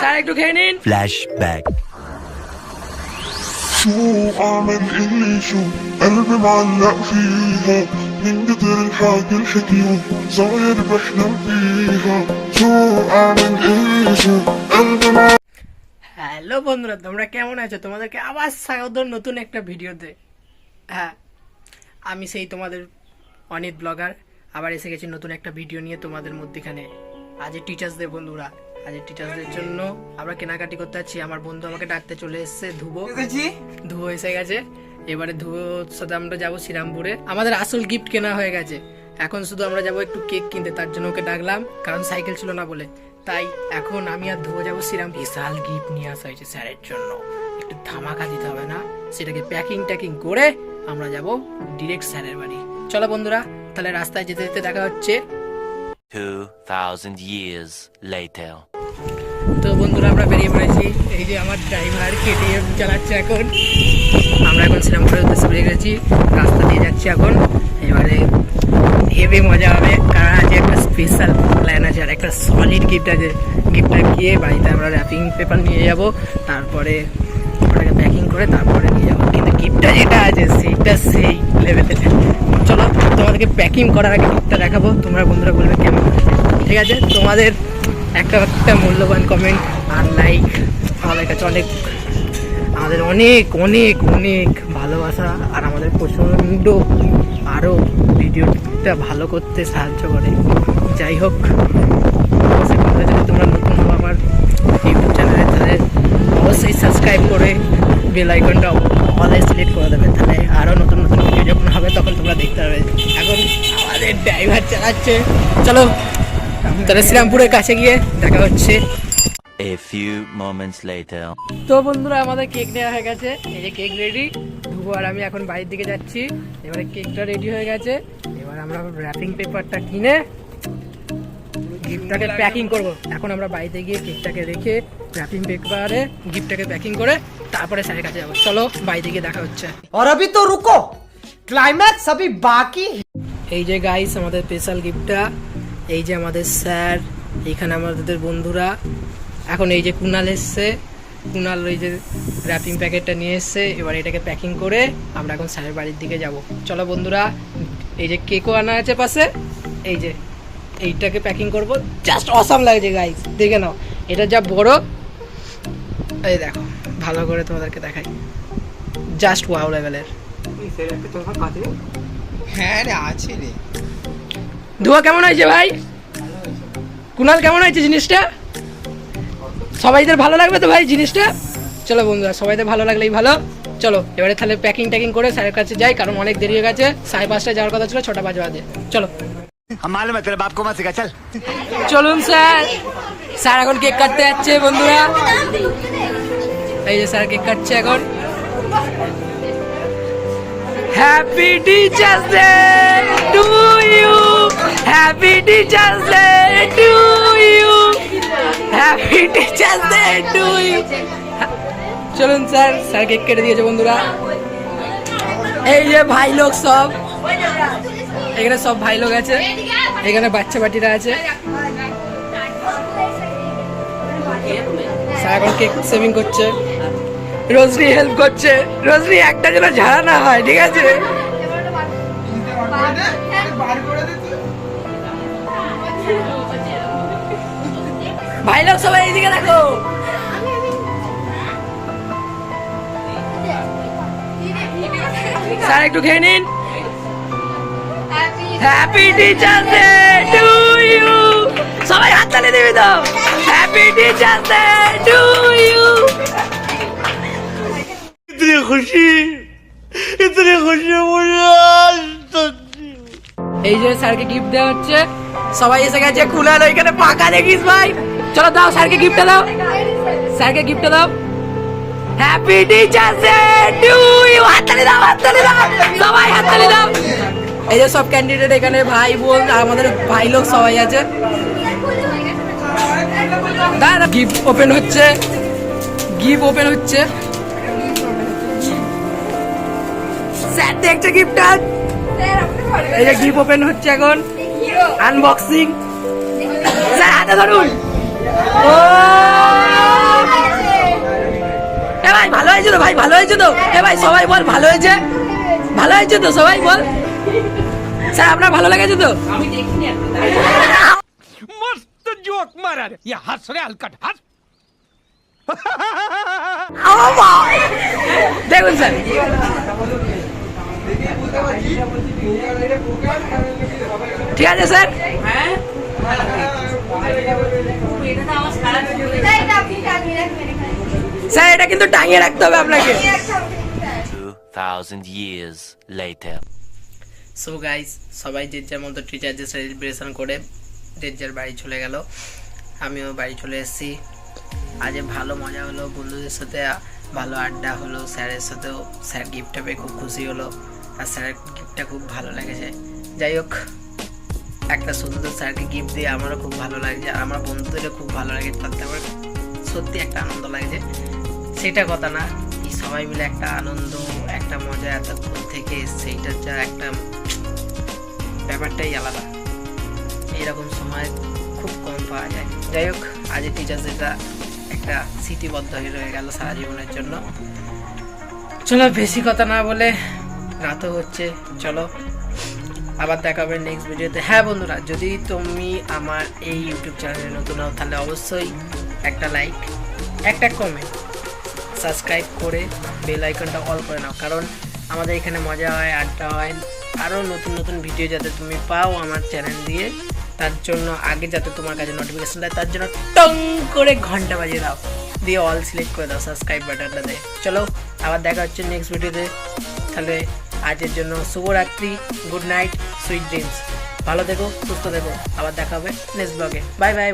Sir একটু খেয়ে নিন Flashback. شو اعمل اللي شو قلبي معلق فيها من قدر الحاجة الحكيو صاير بحلم فيها شو اعمل اللي شو قلبي معلق হ্যালো বন্ধুরা তোমরা কেমন আছো তোমাদেরকে আবার স্বাগত নতুন একটা ভিডিওতে হ্যাঁ আমি সেই তোমাদের অনিত ব্লগার আবার এসে গেছি নতুন একটা ভিডিও নিয়ে তোমাদের মধ্যেখানে। আজ টিচার্স ডে বন্ধুরা। আজ টিচার্সদের জন্য আমরা কেনাকাটি করতে যাচ্ছি। আমার বন্ধু আমাকে ডাকতে চলে এসেছে ধুবো। ধুবো এসে গেছে। এবারে ধুবোর সাথে আমরা যাব শ্রীরামপুরে। আমাদের আসল গিফট কেনা হয়ে গেছে। এখন শুধু আমরা যাব একটু কেক কিনতে তার জন্য ওকে ডাকলাম কারণ সাইকেল ছিল না বলে। তাই এখন আমি আর ধুবো যাব শ্রীরাম বিশাল গিফট নিয়ে আসা হয়েছে স্যারের জন্য। একটু ধামাকা দিতে হবে না? সেটাকে প্যাকিং ট্যাকিং করে আমরা যাব ডিরেক্ট স্যারের বাড়ি। চলো বন্ধুরা তাহলে রাস্তায় যেতে যেতে দেখা হচ্ছে। 2,000 years later. তো বন্ধুরা আমরা বেরিয়ে পড়েছি। এই যে আমার ড্রাইভার কেটিএম চালাচ্ছে এখন। আমরা এখন শ্রীরামপুরের উদ্দেশ্যে বেরিয়ে গেছি। রাস্তা দিয়ে যাচ্ছি এখন। এবারে হেভি মজা হবে। কারণ আজকে একটা স্পেশাল প্ল্যান আছে আর একটা সলিড গিফট আছে। গিফটটা গিয়ে বাড়িতে আমরা র্যাপিং পেপার নিয়ে যাব। তারপরে ওটাকে প্যাকিং করে তারপরে নিয়ে যাব। কিন্তু গিফটটা যেটা আছে সেইটা সেই লেভেলের চলো, তোমাদেরকে প্যাকিং করার আগে গিফটটা দেখাবো। তোমরা বন্ধুরা বলবে কেমন ঠিক আছে? তোমাদের একটা একটা মূল্যবান কমেন্ট আর লাইক আমাদের কাছে অনেক, আমাদের অনেক অনেক অনেক ভালোবাসা আর আমাদের প্রচণ্ড আরও ভিডিওটা ভালো করতে সাহায্য করে। যাই হোক তোমরা বেল আইকনটা অলে সিলেক্ট করে দেবে। তাহলে আরও নতুন নতুন ভিডিও যখন হবে তখন তোমরা দেখতে পাবে। এখন আমাদের ড্রাইভার চালাচ্ছে। চলো তাহলে শ্রীরামপুরের কাছে গিয়ে দেখা হচ্ছে। A few moments later. তো বন্ধুরা আমাদের কেক নেওয়া হয়ে গেছে। এই যে কেক রেডি ধুবো আর আমি এখন বাড়ির দিকে যাচ্ছি। এবারে কেকটা রেডি হয়ে গেছে। এবার আমরা র্যাপিং পেপারটা কিনে গিফটটাকে প্যাকিং করব। এখন আমরা বাড়িতে গিয়ে কেকটাকে রেখে র্যাপিং পেপারে গিফটটাকে প্যাকিং করে তারপরে স্যারের কাছে যাব। চলো বাইরে গিয়ে দেখা হচ্ছে। অরবি তো রুকো ক্লাইম্যাক্স অভি বাকি এই যে গাইস আমাদের স্পেশাল গিফটটা এই যে আমাদের স্যার এখানে আমাদের বন্ধুরা। এখন এই যে কুনাল এসছে। কুনাল ওই যে র্যাপিং প্যাকেটটা নিয়ে এসছে। এবার এটাকে প্যাকিং করে আমরা এখন স্যারের বাড়ির দিকে যাব। চলো বন্ধুরা এই যে কেকও আনা আছে পাশে। এই যে এইটাকে প্যাকিং করব। জাস্ট অসাম লাগছে গাইস দেখে নাও এটা যা বড়। এই দেখো। ভালো করে তোমাদেরকে দেখাই। জাস্ট ওয়াও লেভেলের হ্যাঁ রে আছে রে। ধোয়া কেমন হয়েছে ভাই? কুনাল কেমন হয়েছে জিনিসটা? সবাইদের ভালো লাগবে তো ভাই জিনিসটা? চলো বন্ধুরা সবাইদের ভালো লাগলেই ভালো। চলো এবারে তাহলে প্যাকিং ট্যাকিং করে স্যারের কাছে যাই কারণ অনেক দেরি হয়ে গেছে। সাড়ে পাঁচটায় যাওয়ার কথা ছিল ছটা পাঁচ বাজে। চলো। চলুন স্যার। স্যার এখন কেক কাটতে যাচ্ছে বন্ধুরা। এই যে স্যার কেক কাটছে এখন। Happy teachers day to you happy teachers day to you happy teachers day to you চলুন স্যার স্যার কেক কেটে দিয়েছে বন্ধুরা। এই যে ভাই লোক সব। এখানে সব ভাই লোক আছে। এখানে বাচ্চা বাটিরা আছে। স্যার এখন কেক সেভিং করছে। রোজনি হেল্প করছে। রোজনি একটা যেন ঝাড়া না হয়, ঠিক আছে? ভাই লোক সবাই এইদিকে দেখো। স্যার, একটু খেয়ে নিন। Happy teachers day to you সবাই হাত তালি দিবি তো। হ্যাপি টিচার্স ডে টু যে স্যারকে গিফট দেওয়া হচ্ছে। সবাই এসে গেছে কুলার ওইখানে পাকা দেখিস ভাই। চলো দাও স্যারকে গিফটটা দাও। স্যারকে গিফটটা দাও। Happy teachers day to you হাততালি দাও হাততালি দাও। সবাই হাততালি দাও। এই যে সব ক্যান্ডিডেট এখানে ভাই বোন আর আমাদের ভাই লোক সবাই আছে। দাঁড়া গিফট ওপেন হচ্ছে। গিফট ওপেন হচ্ছে। স্যার দেখছে গিফটটা এই যে গিফট ওপেন হচ্ছে এখন। আনবক্সিং স্যার হাতে ধরুন। ও! এ ভাই ভালো হয়েছে তো ভাই ভালো হয়েছে তো? এ ভাই সবাই বল ভালো হয়েছে? ভালো হয়েছে তো সবাই বল। স্যার আপনার ভালো লেগেছে তো? আমি দেখিনি মস্ত জোক মারার ইয়া হাস আলকাট হাস। দেখুন স্যার। ঠিক আছে স্যার। স্যার এটা কিন্তু টাঙিয়ে রাখতে হবে আপনাকে। Two thousand years later. So guys সবাই যে যার মতো টিচার ডে সেলিব্রেশন করে যে যার বাড়ি চলে গেল আমিও বাড়ি চলে এসেছি। আজ ভালো মজা হলো বন্ধুদের সাথে ভালো আড্ডা হলো স্যারের সাথেও স্যার গিফটটা পেয়ে খুব খুশি হলো। আর স্যারের গিফটটা খুব ভালো লেগেছে। যাই হোক, একটা সুন্দর স্যারকে গিফট দিয়ে আমারও খুব ভালো লাগছে আর আমার বন্ধুদেরও খুব ভালো লাগে তাতে আমার সত্যি একটা আনন্দ লাগছে। সেটা কথা না সবাই মিলে একটা আনন্দ, একটা মজা এতক্ষণ থেকে সেইটার যা একটা ব্যাপারটাই আলাদা। এইরকম সময় খুব কম পাওয়া যায়। যাই হোক আজ টিচার্স ডেটা একটা স্মৃতিবদ্ধ হয়ে রয়ে গেল সারা জীবনের জন্য। চলো, বেশি কথা না বলে রাতও হচ্ছে, চলো। আবার দেখা হবে নেক্সট ভিডিওতে হ্যাঁ বন্ধুরা, যদি তুমি আমার এই ইউটিউব চ্যানেলে নতুন হও, তাহলে অবশ্যই একটা লাইক একটা কমেন্ট সাবস্ক্রাইব করে বেল আইকনটা অল করে নাও। কারণ আমাদের এখানে মজা হয়, আড্ডা হয় আরও নতুন নতুন ভিডিও যাতে তুমি পাও আমার চ্যানেল দিয়ে, তার জন্য আগে যাতে তোমার কাছে নোটিফিকেশন দেয়, তার জন্য টং করে ঘণ্টা বাজিয়ে দাও। দিয়ে অল সিলেক্ট করে দাও সাবস্ক্রাইব বাটনটা দিয়ে চলো, আবার দেখা হচ্ছে নেক্সট ভিডিওতে তাহলে আজের জন্য শুভরাত্রি গুড নাইট সুইট ড্রিমস ভালো থেকো, সুস্থ থেকো। আবার দেখা হবে নেক্সট ব্লগে বাই বাই